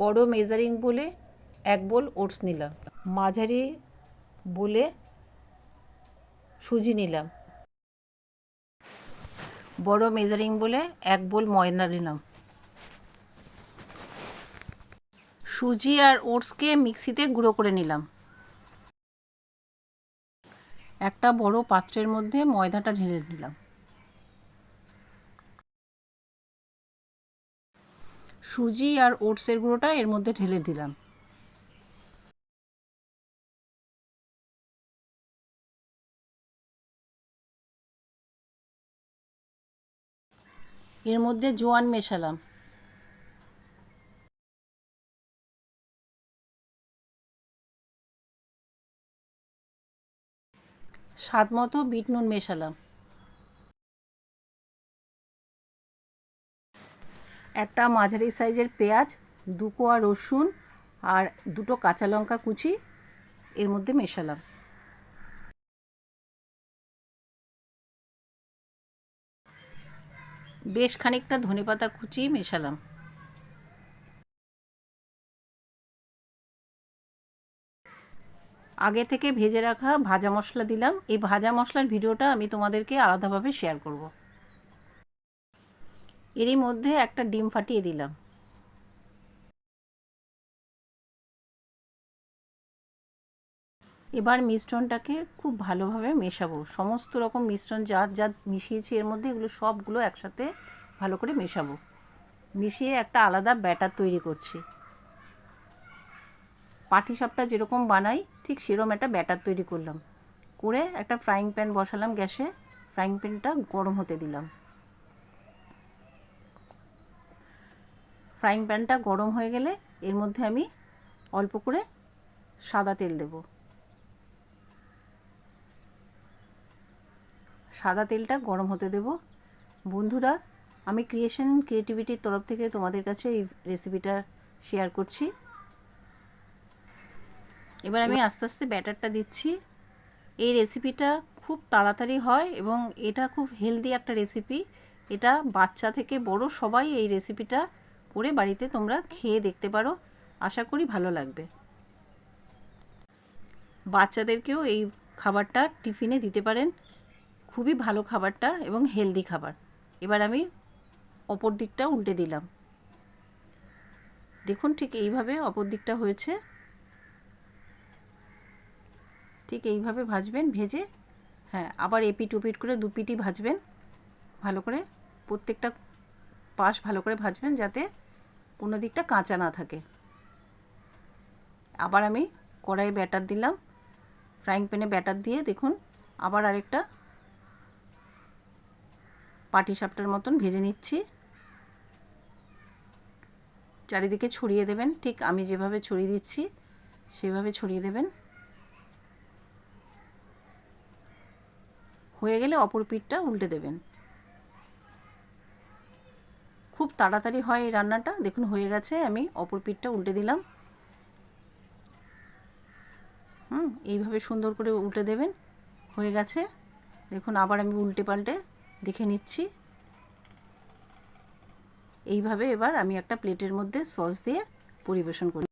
বড় মেজারিং বলে এক বোল ওটস নিলাম। মাঝারি বলে সুজি নিলাম। বড় মেজারিং বলে এক বোল ময়দা নিলাম। সুজি আর ওটসকে মিক্সিতে গুঁড়ো করে নিলাম। একটা বড় পাত্রের মধ্যে ময়দাটা ঢেলে নিলাম। সুজি আর ওটসের গুঁড়োটা এর মধ্যে ঢেলে দিলাম। এর মধ্যে জোয়ান মেশালাম। স্বাদ মতো বিট নুন মেশালাম। একটা মাঝারি সাইজের পেঁয়াজ, দু কোয়া রসুন আর দুটো কাঁচা লঙ্কা কুচি এর মধ্যে মেশালাম। বেশ খানিকটা ধনেপাতা কুচি মেশালাম। আগে থেকে ভেজে রাখা ভাজা মশলা দিলাম। এই ভাজা মশলার ভিডিওটা আমি তোমাদেরকে আলাদাভাবে শেয়ার করব। এরই মধ্যে একটা ডিম ফাটিয়ে দিলাম। এবার মিশ্রণটাকে খুব ভালোভাবে মেশাবো। সমস্ত রকম মিশ্রণ যা যা মিশিয়েছি এর মধ্যে এগুলো সবগুলো একসাথে ভালো করে মেশাবো। মিশিয়ে একটা আলাদা ব্যাটার তৈরি করছি। পাটিসাপটা যেরকম বানাই, ঠিক সেরকম একটা ব্যাটার তৈরি করলাম। করে একটা ফ্রাইং প্যান বসালাম গ্যাসে। ফ্রাইং প্যানটা গরম হতে দিলাম। ফ্রাইং প্যানটা গরম হয়ে গেলে এর মধ্যে আমি অল্প করে সাদা তেল দেব। সাদা তেলটা গরম হতে দেব। বন্ধুরা, আমি ক্রিয়েশন ক্রিয়েটিভিটির তরফ থেকে তোমাদের কাছে এই রেসিপিটা শেয়ার করছি। এবার আমি আস্তে আস্তে ব্যাটারটা দিচ্ছি। এই রেসিপিটা খুব তাড়াতাড়ি হয় এবং এটা খুব হেলদি একটা রেসিপি এটা বাচ্চা থেকে বড় সবাই এই রেসিপিটা করে বাড়িতে তোমরা খেয়ে দেখতে পারো। আশা করি ভালো লাগবে। বাচ্চাদেরকেও এই খাবারটা টিফিনে দিতে পারেন। খুবই ভালো খাবারটা এবং হেলদি খাবার। এবার আমি অপর দিকটা উল্টে দিলাম। দেখুন ঠিক এইভাবে অপর দিকটা হয়েছে। ঠিক এইভাবে ভাজবেন, ভেজে। হ্যাঁ আবার এপিট ওপিট করে দু পিটি ভাজবেন। ভালো করে প্রত্যেকটা পাশ ভালো করে ভাজবেন যাতে কোনো দিকটা কাঁচা না থাকে। আবার আমি কড়াইয়ে ব্যাটার দিলাম। ফ্রাইং প্যানে ব্যাটার দিয়ে দেখুন আবার আরেকটা পাটি সাপটার মতন ভেজে নিচ্ছি। চারিদিকে ছড়িয়ে দেবেন, ঠিক আমি যেভাবে ছড়িয়ে দিচ্ছি সেভাবে ছড়িয়ে দেবেন। হয়ে গেলে অপর পিঠটা উল্টে দেবেন খুব তাড়াতাড়ি হয় এই রান্নাটা। দেখুন, হয়ে গেছে। আমি অপর পিঠটা উল্টে দিলাম। হুম, এইভাবে সুন্দর করে উল্টে দেবেন। হয়ে গেছে। দেখুন, আবার আমি উল্টে পাল্টে দেখে নিচ্ছি। এইভাবে এবার আমি একটা প্লেটের মধ্যে সস দিয়ে পরিবেশন করি।